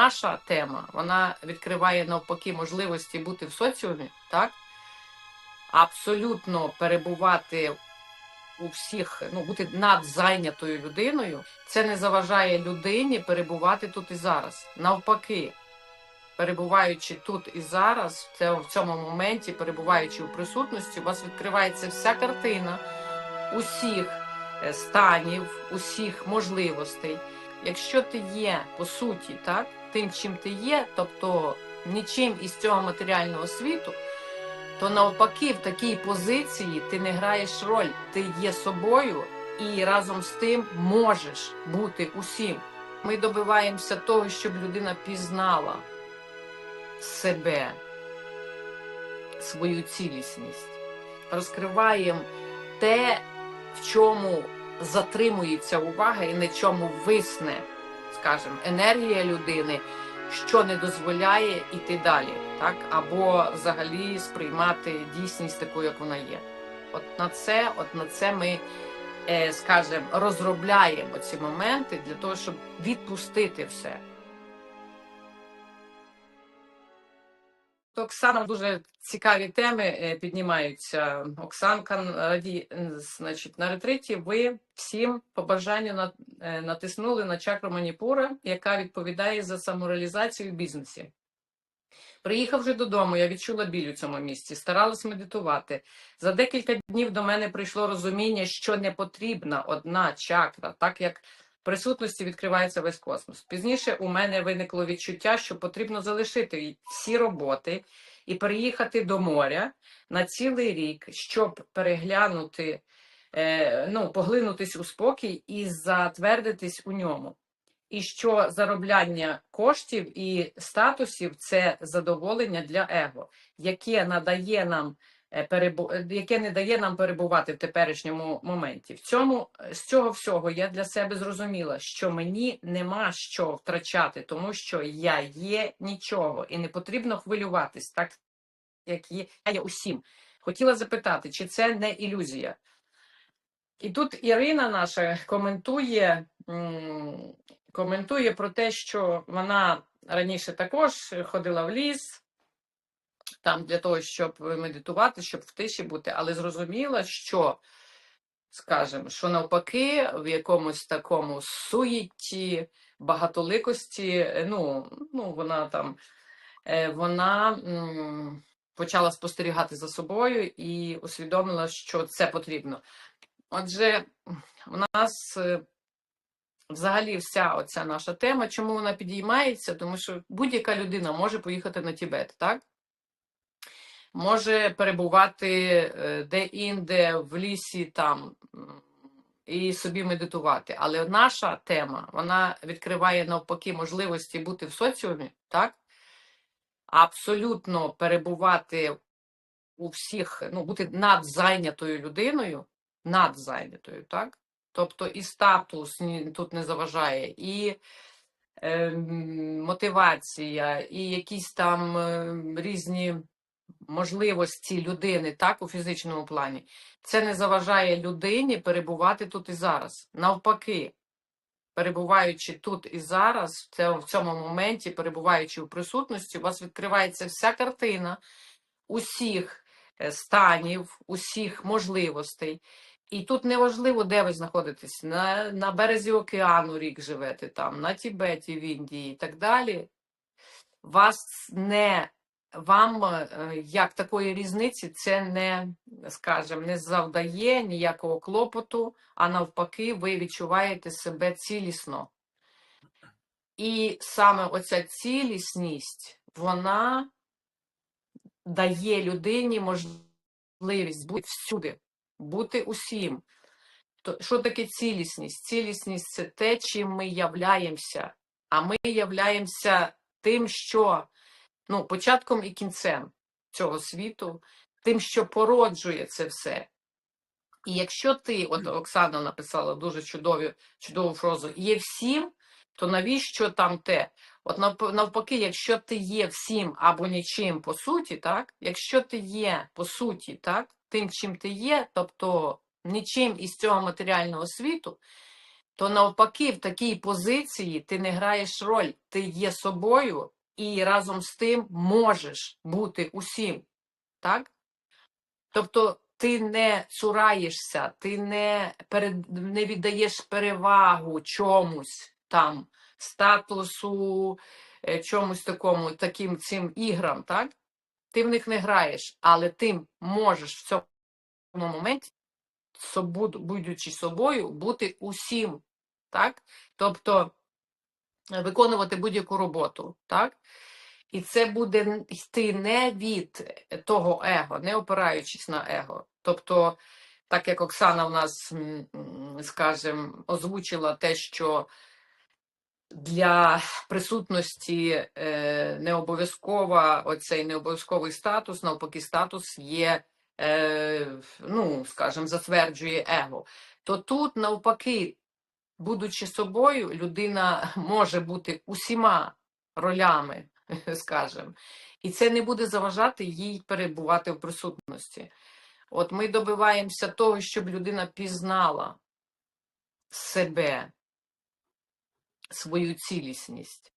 наша тема вона відкриває навпаки можливості бути в соціумі, так? Абсолютно перебувати у всіх, ну бути надзайнятою людиною, це не заважає людині перебувати тут і зараз. Навпаки, перебуваючи тут і зараз, в цьому- моменті, перебуваючи у присутності, у вас відкривається вся картина усіх е, станів, усіх можливостей. Якщо ти є по суті, так, тим, чим ти є, тобто нічим із цього матеріального світу, то навпаки, в такій позиції ти не граєш роль, ти є собою і разом з тим можеш бути усім. Ми добиваємося того, щоб людина пізнала себе, свою цілісність, розкриваємо те, в чому затримується увага і на чому висне, скажімо, енергія людини, що не дозволяє йти далі, так або взагалі сприймати дійсність такою, як вона є. От на це, от на це ми, е, скажімо, розробляємо ці моменти для того, щоб відпустити все. Оксана дуже цікаві теми е, піднімаються. Оксанка е, значить, на ретриті ви всім по бажанню е, натиснули на чакру маніпура, яка відповідає за самореалізацію в бізнесі. Приїхавши додому, я відчула біль у цьому місці, старалась медитувати. За декілька днів до мене прийшло розуміння, що не потрібна одна чакра, так як присутності відкривається весь космос. Пізніше у мене виникло відчуття, що потрібно залишити всі роботи і переїхати до моря на цілий рік, щоб переглянути, е, ну, поглинутись у спокій і затвердитись у ньому. І що заробляння коштів і статусів це задоволення для его, яке надає нам яке не дає нам перебувати в теперішньому моменті. В цьому е, з цього всього я для себе зрозуміла, що мені нема що втрачати, тому що я є нічого, і не потрібно хвилюватись, так як є я є усім. Хотіла запитати, чи це не ілюзія? І тут Ірина наша коментує, коментує про те, що вона раніше також ходила в ліс, там для того, щоб медитувати, щоб в тиші бути, але зрозуміла, що, скажімо, що навпаки, в якомусь такому суєті, багатоликості, е, ну, ну вона там, е, вона почала спостерігати за собою і усвідомила, що це потрібно. Отже, у нас е, взагалі вся оця наша тема, чому вона підіймається? Тому що будь-яка людина може поїхати на Тібет, так? Може перебувати е, де-інде, в лісі там і собі медитувати. Але наша тема вона відкриває навпаки можливості бути в соціумі, так? Абсолютно перебувати у всіх, ну, бути надзайнятою людиною, надзайнятою, так? Тобто і статус тут не заважає, і ем, мотивація, і якісь там ем, різні можливості людини, так, у фізичному плані. Це не заважає людині перебувати тут і зараз. Навпаки, перебуваючи тут і зараз, в цьому, моменті, перебуваючи у присутності, у вас відкривається вся картина усіх е, станів, усіх можливостей. І тут неважливо, де ви знаходитесь, на, на березі океану рік живете, там, на Тібеті, в Індії і так далі. Вас не вам е, як такої різниці це не, скажімо, не завдає ніякого клопоту, а навпаки, ви відчуваєте себе цілісно. І саме оця цілісність, вона дає людині можливість бути всюди, бути усім. То, що таке цілісність? Цілісність це те, чим ми являємося. А ми являємося тим, що ну, початком і кінцем цього світу, тим, що породжує це все. І якщо ти, от Оксана написала дуже чудові, чудову фразу, є всім, то навіщо там те? От навпаки, якщо ти є всім або нічим по суті, так? Якщо ти є по суті, так, тим, чим ти є, тобто нічим із цього матеріального світу, то навпаки, в такій позиції ти не граєш роль, ти є собою і разом з тим можеш бути усім. Так? Тобто ти не цураєшся, ти не, перед, не віддаєш перевагу чомусь там, статусу, е, чомусь такому, таким цим іграм, так? Ти в них не граєш, але ти можеш в цьому моменті, будучи собою, бути усім, так? Тобто виконувати будь-яку роботу, так? І це буде йти не від того его, не опираючись на его. Тобто, так як Оксана в нас, м, озвучила те, що для присутності е, не обов'язкова оцей не обов'язковий статус, навпаки, статус є, е, ну, скажем, затверджує его. То тут, навпаки, будучи собою, людина може бути усіма ролями, скажем, і це не буде заважати їй перебувати в присутності. От ми добиваємося того, щоб людина пізнала себе, свою цілісність.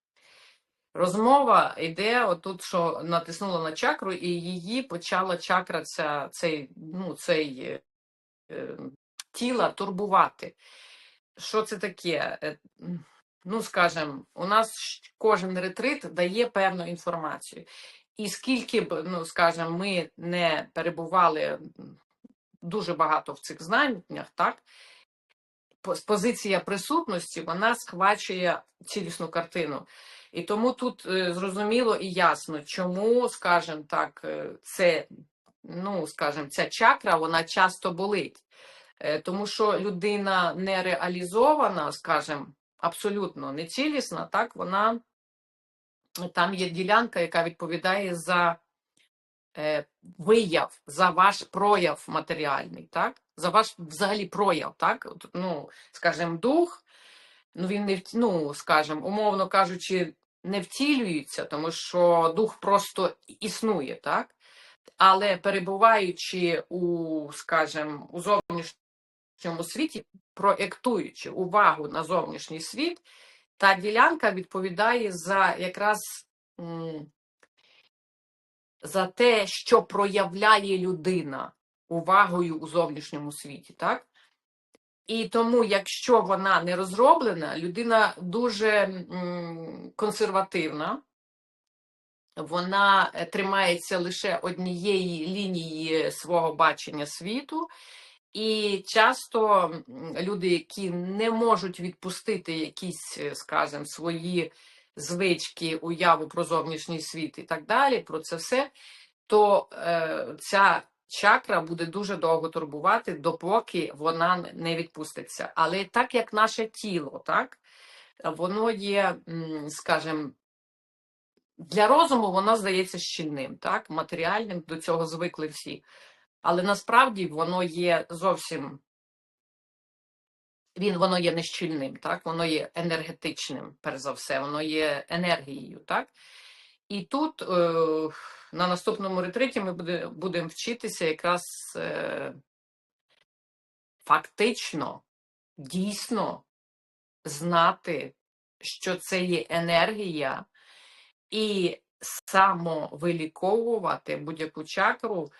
Розмова йде отут, що натиснула на чакру, і її почала чакра ця, цей, ну, цей е, тіла турбувати. Що це таке? Е, Ну, скажем, у нас кожен ретрит дає певну інформацію. І скільки б, ну, скажем, ми не перебували дуже багато в цих знаннях, так? Позиція присутності вона схвачує цілісну картину. І тому тут е, зрозуміло і ясно, чому, скажем так, е, це, ну, скажем, ця чакра, вона часто болить. Е, Тому що людина не реалізована, скажем, абсолютно не цілісна, так, вона там є ділянка, яка відповідає за е, вияв, за ваш прояв матеріальний, так? За ваш взагалі прояв, так? Ну, скажімо, дух, ну він не ну, скажімо, умовно кажучи, не втілюється, тому що дух просто існує, так? Але перебуваючи у, скажімо, у зовнішньому світі, проєктуючи увагу на зовнішній світ, та ділянка відповідає за якраз за те, що проявляє людина увагою у зовнішньому світі, так? І тому, якщо вона не розроблена, людина дуже консервативна, вона е, тримається лише однієї лінії свого бачення світу, і часто люди, які не можуть відпустити якісь, е, скажімо, свої звички, уяву про зовнішній світ і так далі, про це все, то е, ця чакра буде дуже довго турбувати, допоки вона не відпуститься. Але так як наше тіло, так, воно є, скажімо, для розуму воно здається щільним, так, матеріальним, до цього звикли всі. Але насправді воно є зовсім він воно є не щільним, так? Воно є енергетичним, перш за все, воно є енергією, так? І тут е, на наступному ретриті ми буде, будемо вчитися якраз е, фактично, дійсно знати, що це є енергія, і самовиліковувати будь-яку чакру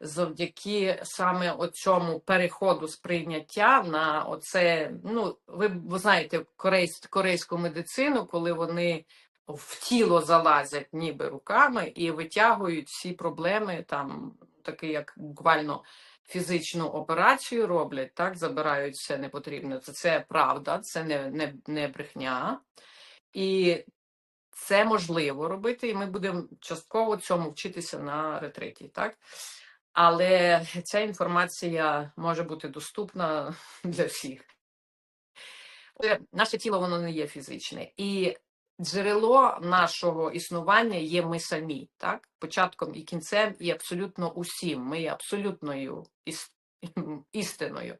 завдяки саме оцьому переходу сприйняття на оце, ну, ви, ви знаєте, корейсь, корейську медицину, коли вони в тіло залазять ніби руками і витягують всі проблеми, там, такі як буквально фізичну операцію роблять, так, забирають все непотрібне. Це, це правда, це не, не, не брехня. І це можливо робити, і ми будемо частково цьому вчитися на ретриті, так? Але ця інформація може бути доступна для всіх. Наше тіло воно не є фізичне, і джерело нашого існування є ми самі, так? Початком і кінцем, і абсолютно усім. Ми є абсолютною іс- істиною,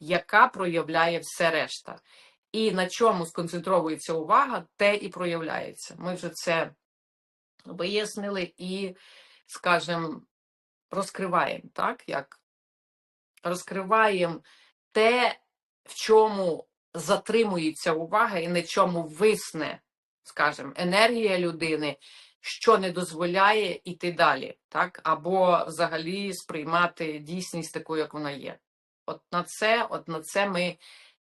яка проявляє все решта. І на чому сконцентровується увага, те і проявляється. Ми вже це вияснили і, скажімо, розкриваємо, так? Як розкриваємо те, в чому затримується увага і на чому висне, скажімо, енергія людини, що не дозволяє йти далі, так? Або взагалі сприймати дійсність такою, як вона є. От на це, от на це ми,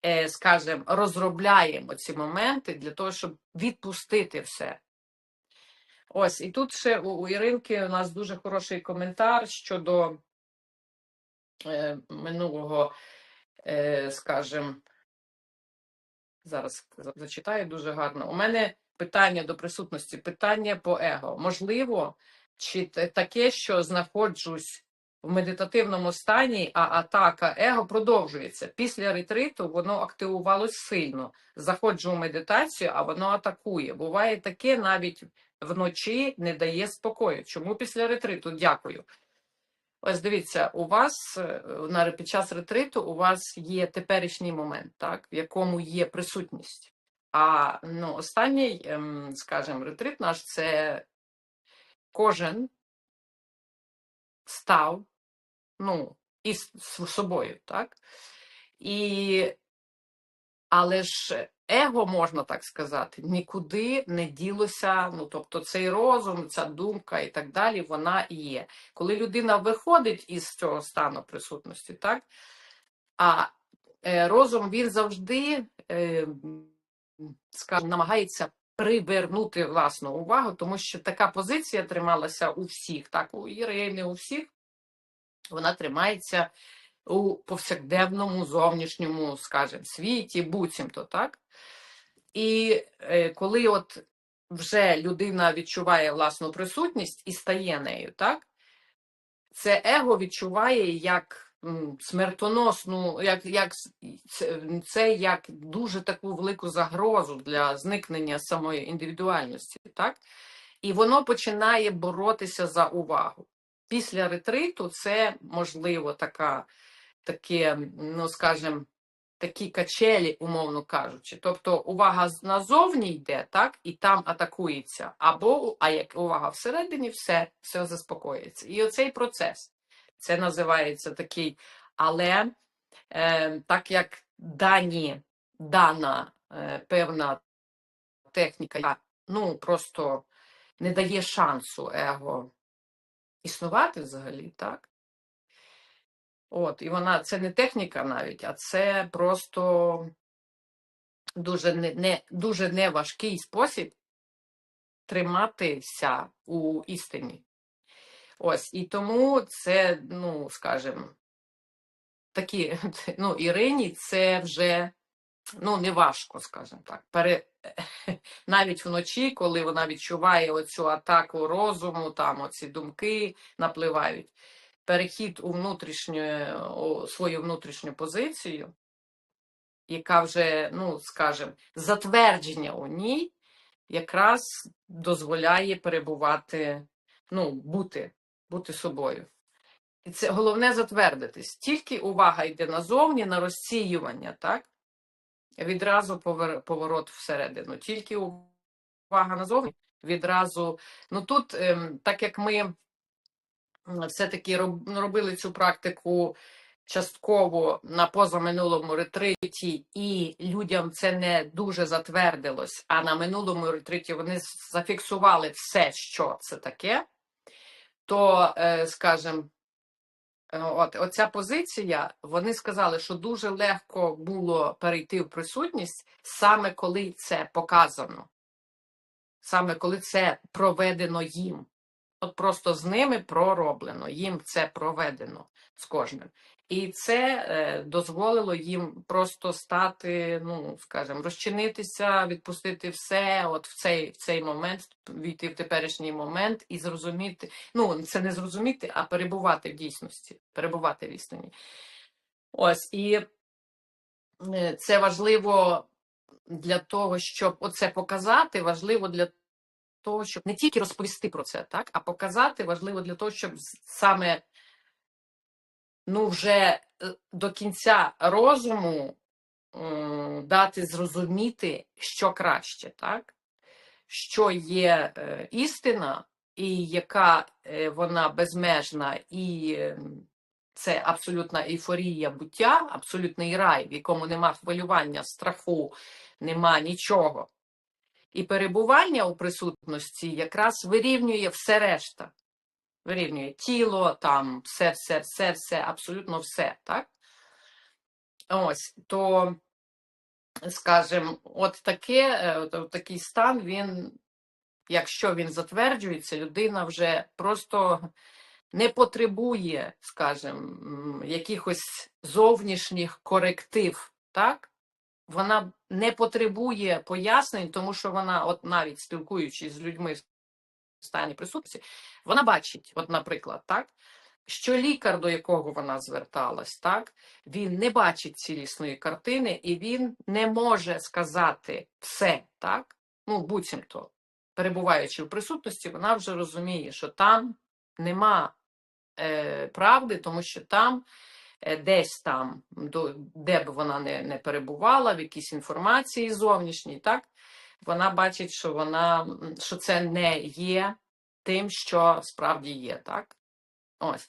е, скажімо, розробляємо ці моменти для того, щоб відпустити все. Ось, і тут ще у, Іринки у нас дуже хороший коментар щодо е, минулого, е, скажімо, зараз зачитаю дуже гарно. У мене питання до присутності, питання по его. Можливо, чи таке, що знаходжусь в медитативному стані, а атака его продовжується. Після ретриту воно активувалось сильно. Заходжу в медитацію, а воно атакує. Буває таке, навіть вночі не дає спокою. Чому після ретриту? Дякую. Ось дивіться, у вас е, на під час ретриту у вас є теперішній момент, так, в якому є присутність. А ну, останній, ем, скажімо, ретрит наш це кожен став ну, із собою, так? І, але ж его, можна так сказати, нікуди не ділося. Ну, тобто цей розум, ця думка і так далі, вона є. Коли людина виходить із цього стану присутності, так? А е, розум він завжди, е, скажімо, намагається привернути власну увагу, тому що така позиція трималася у всіх, так, у Ірини, у всіх, вона тримається у повсякденному зовнішньому, скажімо, світі, буцімто, так? І е, коли от вже людина відчуває власну присутність і стає нею, так? Це его відчуває як смертоносну, як, як це, як дуже таку велику загрозу для зникнення самої індивідуальності, так? І воно починає боротися за увагу. Після ретриту це можливо така, таке, ну скажімо, такі качелі, умовно кажучи. Тобто увага назовні йде, так, і там атакується. Або, а як увага всередині, все, все заспокоїться. І оцей процес, це називається такий, але е, так як дані, дана е, певна техніка, ну, просто не дає шансу его існувати взагалі, так? От, і вона це не техніка навіть, а це просто дуже не, не, дуже неважкий спосіб триматися у істині. Ось, і тому це, ну, скажімо, такі, ну, Ірині це вже ну, не важко, скажімо так. Пере... Навіть вночі, коли вона відчуває оцю атаку розуму, там оці думки напливають, перехід у у свою внутрішню позицію, яка вже, ну, скажімо, затвердження у ній якраз дозволяє перебувати, ну, бути, бути собою. І це головне затвердитись. Тільки увага йде назовні, на розсіювання, так? Відразу поворот всередину. Тільки увага назовні, відразу. Ну тут, ем, так як ми все-таки робили цю практику частково на позаминулому ретриті, і людям це не дуже затвердилось, а на минулому ретриті вони зафіксували все, що це таке, то, е, скажімо, Е, От оця позиція, вони сказали, що дуже легко було перейти в присутність саме коли це показано, саме коли це проведено їм. Просто з ними пророблено, їм це проведено з кожним. І це е, дозволило їм просто стати, ну скажімо, розчинитися, відпустити все, от в цей, в цей момент, війти в теперішній момент і зрозуміти. Ну, це не зрозуміти, а перебувати в дійсності, перебувати в істині. Ось і е, це важливо для того, щоб оце показати, важливо для того, щоб не тільки розповісти про це, так, а показати важливо для того, щоб саме ну, вже е, до кінця розуму дати зрозуміти, що краще, так? Що є е, істина, і яка е, вона безмежна і, це абсолютна ейфорія буття, абсолютний рай, в якому нема хвилювання, страху, нема нічого. І перебування у присутності якраз вирівнює все решта. Вирівнює тіло, там, серце, серце, абсолютно все, так? Ось, то, скажімо, от таке, е, от такий стан, він, якщо він затверджується, людина вже просто не потребує, скажімо, якихось зовнішніх коректив, так? Вона не потребує пояснень, тому що вона, от навіть спілкуючись з людьми в стані присутності, вона бачить, от, наприклад, так, що лікар, до якого вона зверталась, так, він не бачить цілісної картини і він не може сказати все, так, ну, буцімто, перебуваючи в присутності, вона вже розуміє, що там нема е, правди, тому що там десь там, де б вона не, не перебувала, в якійсь інформації зовнішній, так, вона бачить, що вона що це не є тим, що справді є, так? Ось.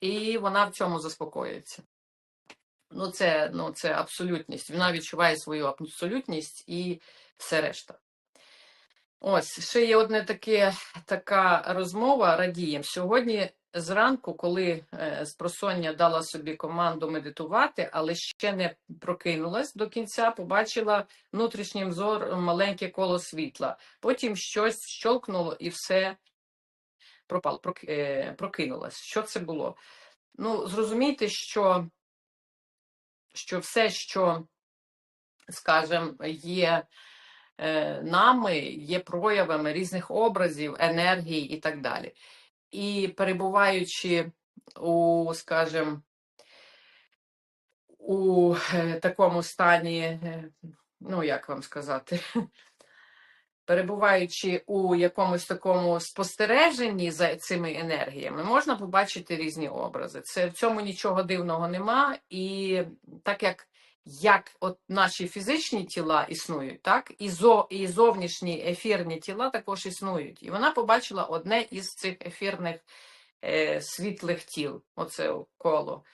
І вона в цьому заспокоюється. Ну, це, ну, це абсолютність. Вона відчуває свою абсолютність і все решта. Ось, ще є одне таке, така розмова радієм. Сьогодні зранку, коли е, з просоння дала собі команду медитувати, але ще не прокинулась до кінця, побачила внутрішнім зором маленьке коло світла. Потім щось щолкнуло і все пропало, е, прокинулась. Що це було? Ну, зрозумійте, що, що все, що, скажімо, є е, нами, є проявами різних образів, енергій і так далі. І перебуваючи у, скажімо, у е, такому стані, е, ну як вам сказати, перебуваючи у якомусь такому спостереженні за цими енергіями, можна побачити різні образи. Це в цьому нічого дивного нема. І так як, як от наші фізичні тіла існують, так і, зо, і зовнішні ефірні тіла також існують. І вона побачила одне із цих ефірних е, світлих тіл, оце коло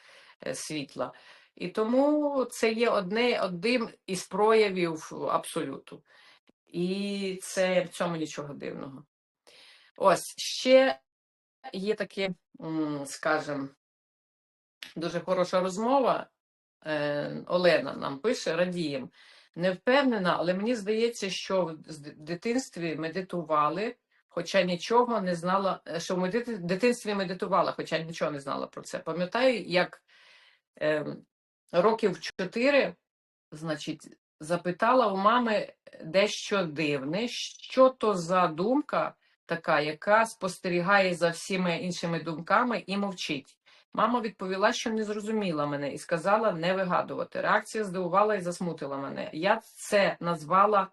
е, світла. І тому це є одне, одним із проявів абсолюту. І це в цьому нічого дивного. Ось ще є таке, м, скажем, дуже хороша розмова. Е, Олена нам пише, радієм. Не впевнена, але мені здається, що в дитинстві медитували, хоча нічого не знала, е, що в дитинстві медитувала, хоча нічого не знала про це. Пам'ятаю, як е, років чотири, значить, запитала у мами дещо дивне, що то за думка така, яка спостерігає за всіма іншими думками і мовчить. Мама відповіла, що не зрозуміла мене і сказала не вигадувати. Реакція здивувала і засмутила мене. Я це назвала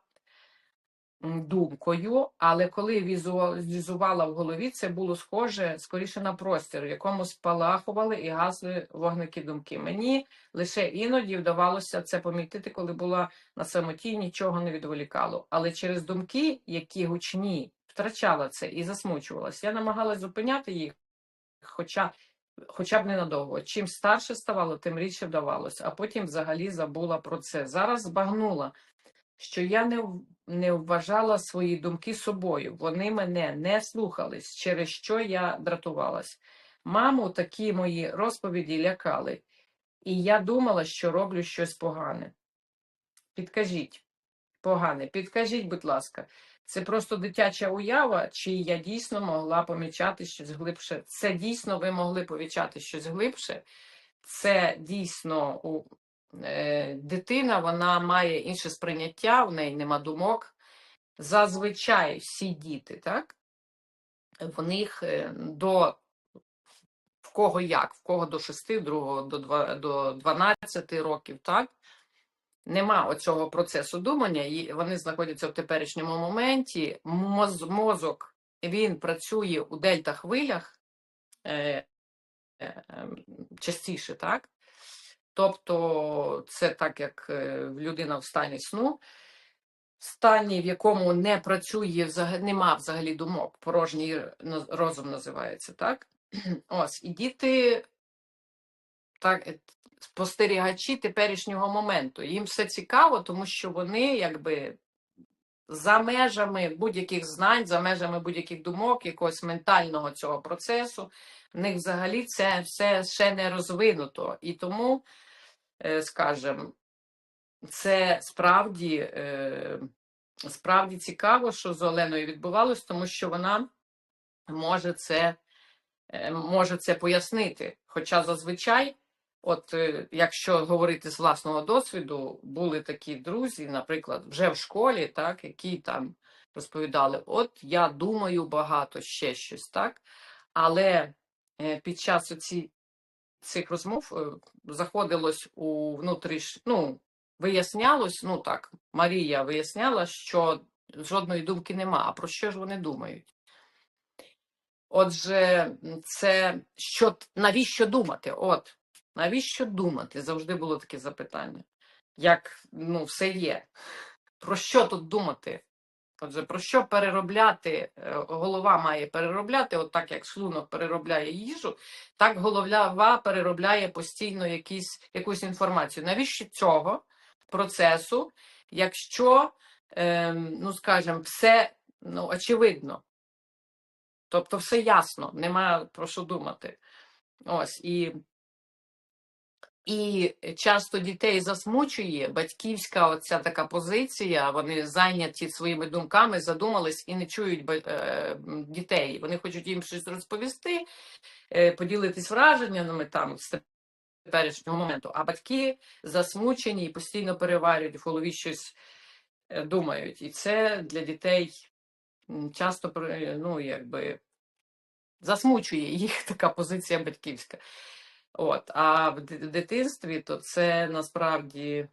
думкою, але коли візуалізувала в голові, це було схоже скоріше на простір, в якому спалахували і гасли вогники думки. Мені лише іноді вдавалося це помітити, коли була на самоті, нічого не відволікало. Але через думки, які гучні, втрачала це і засмучувалась. Я намагалась зупиняти їх, хоча, хоча б ненадовго. Чим старше ставало, тим рідше вдавалося, а потім взагалі забула про це. Зараз збагнула, що я не, не вважала свої думки собою. Вони мене не слухались, через що я дратувалась. Маму такі мої розповіді лякали, і я думала, що роблю щось погане. Підкажіть, погане, підкажіть, будь ласка, це просто дитяча уява, чи я дійсно могла помічати щось глибше? Це дійсно ви могли помічати щось глибше? Це дійсно у е, дитина, вона має інше сприйняття, в неї нема думок. Зазвичай всі діти, так? В них е, до в кого як, в кого до 6, другого до, два- до 12 років, так? Нема оцього процесу думання, і вони знаходяться в теперішньому моменті. Моз, мозок він працює у дельта-хвилях е, е, ем, частіше, так? Тобто, це так, як е, людина в стані сну, в стані, в якому не працює взагалі, нема взагалі думок, порожній розум називається, так? Ось, і діти так, е, спостерігачі теперішнього моменту. Їм все цікаво, тому що вони якби за межами будь-яких знань, за межами будь-яких думок, якогось ментального цього процесу, в них взагалі це все ще не розвинуто. І тому, е, скажімо, це справді, е, справді цікаво, що з Оленою відбувалось, тому що вона може це, е, може це пояснити. Хоча зазвичай, от е, якщо говорити з власного досвіду, були такі друзі, наприклад, вже в школі, так, які там розповідали, от я думаю багато ще щось, так, але е, під час оці, цих розмов е, заходилось у внутріш, ну, вияснялось, ну так, Марія виясняла, що жодної думки нема. А про що ж вони думають? Отже, це що навіщо думати? От навіщо думати? Завжди було таке запитання. Як ну, все є. Про що тут думати? Отже, про що переробляти? Е, Голова має переробляти, от так як шлунок переробляє їжу, так голова переробляє постійно якісь, якусь інформацію. Навіщо цього процесу, якщо, ем, ну скажімо, все ну, очевидно? Тобто все ясно, нема про що думати. Ось і, і часто дітей засмучує батьківська оця така позиція. Вони зайняті своїми думками, задумались і не чують е, дітей. Вони хочуть їм щось розповісти, е, поділитись враженнями там з теперішнього моменту. А батьки засмучені і постійно переварюють в голові щось е, думають. І це для дітей часто ну, якби засмучує їх така позиція батьківська. От, а в дитинстві то це насправді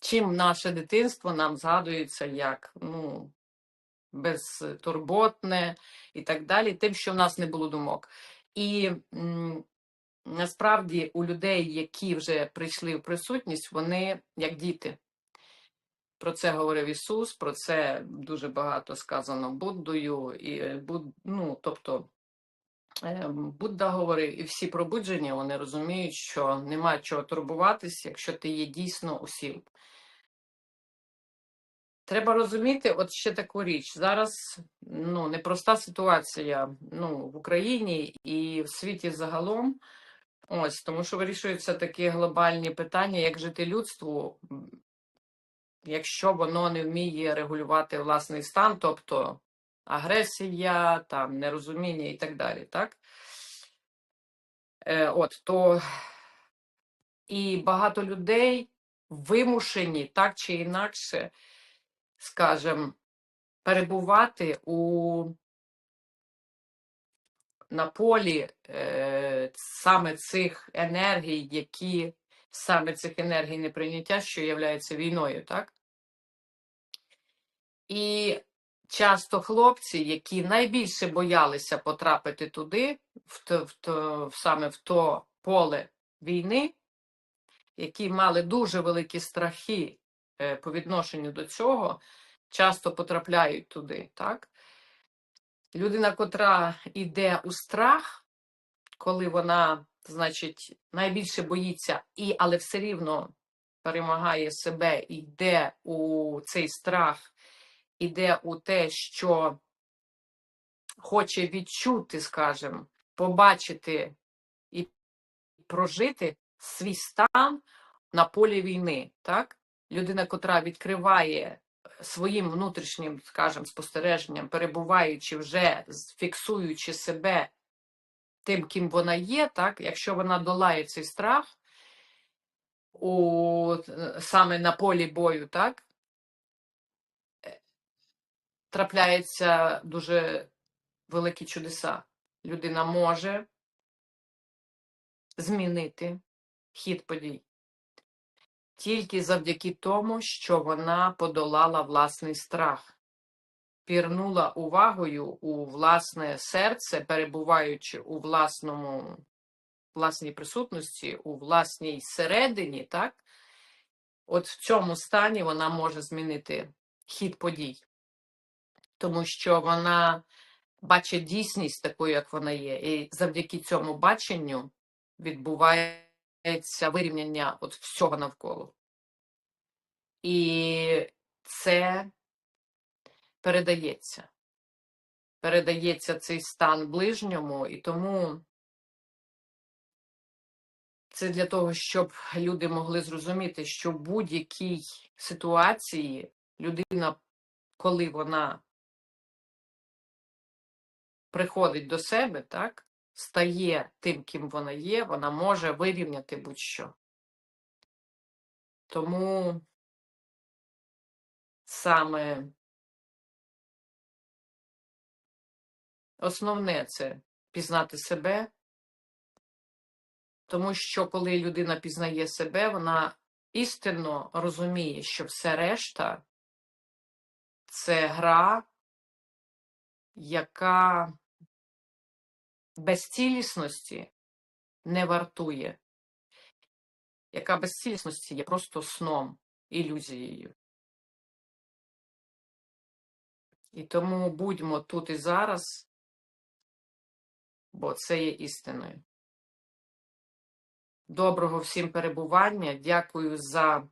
чим наше дитинство нам згадується як ну, безтурботне і так далі, тим, що в нас не було думок. І м, насправді у людей, які вже прийшли в присутність, вони як діти. Про це говорив Ісус, про це дуже багато сказано Буддою, і е, ну, тобто Будда говорив, і всі пробудження вони розуміють, що нема чого турбуватись, якщо ти є дійсно усім. Треба розуміти, от ще таку річ. Зараз ну, непроста ситуація ну, в Україні і в світі загалом. Ось, тому що вирішуються такі глобальні питання, як жити людству, якщо воно не вміє регулювати власний стан, тобто агресія, там, нерозуміння і так далі. Так? Е, от, то і багато людей вимушені так чи інакше, скажем, перебувати у на полі е, саме цих енергій, які саме цих енергій неприйняття, що є війною, так? І часто хлопці, які найбільше боялися потрапити туди, в то, в саме в то поле війни, які мали дуже великі страхи е, по відношенню до цього, часто потрапляють туди, так? Людина, котра йде у страх, коли вона, значить, найбільше боїться, і, але все рівно перемагає себе, йде у цей страх, іде у те, що хоче відчути, скажімо, побачити і прожити свій стан на полі війни. Так? Людина, котра відкриває своїм внутрішнім, скажімо, спостереженням, перебуваючи вже, фіксуючи себе тим, ким вона є, так, якщо вона долає цей страх у, е, саме на полі бою, так, е, трапляються дуже великі чудеса. Людина може змінити хід подій тільки завдяки тому, що вона подолала власний страх, пірнула увагою у власне серце, перебуваючи у власному, власній присутності, у власній середині, так? От в цьому стані вона може змінити хід подій, тому що вона бачить дійсність такою, як вона є, і завдяки цьому баченню відбувається вирівняння от всього навколо. І це передається. Передається цей стан ближньому, і тому це для того, щоб люди могли зрозуміти, що в будь-якій ситуації людина, коли вона приходить до себе, так, стає тим, ким вона є, вона може вирівняти будь-що. Тому саме основне це пізнати себе, тому що коли людина пізнає себе, вона істинно розуміє, що все решта це гра, яка без цілісності не вартує, яка без цілісності є просто сном, ілюзією. І тому будьмо тут і зараз, бо це є істиною. Доброго всім перебування. Дякую за,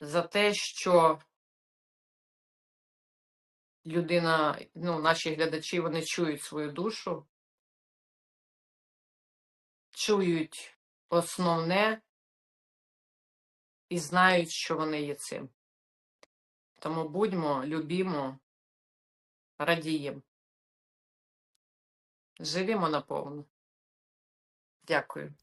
за те, що людина, ну, наші глядачі, вони чують свою душу, чують основне і знають, що вони є цим. Тому будьмо, любімо, радіємо. Живімо наповну. Дякую.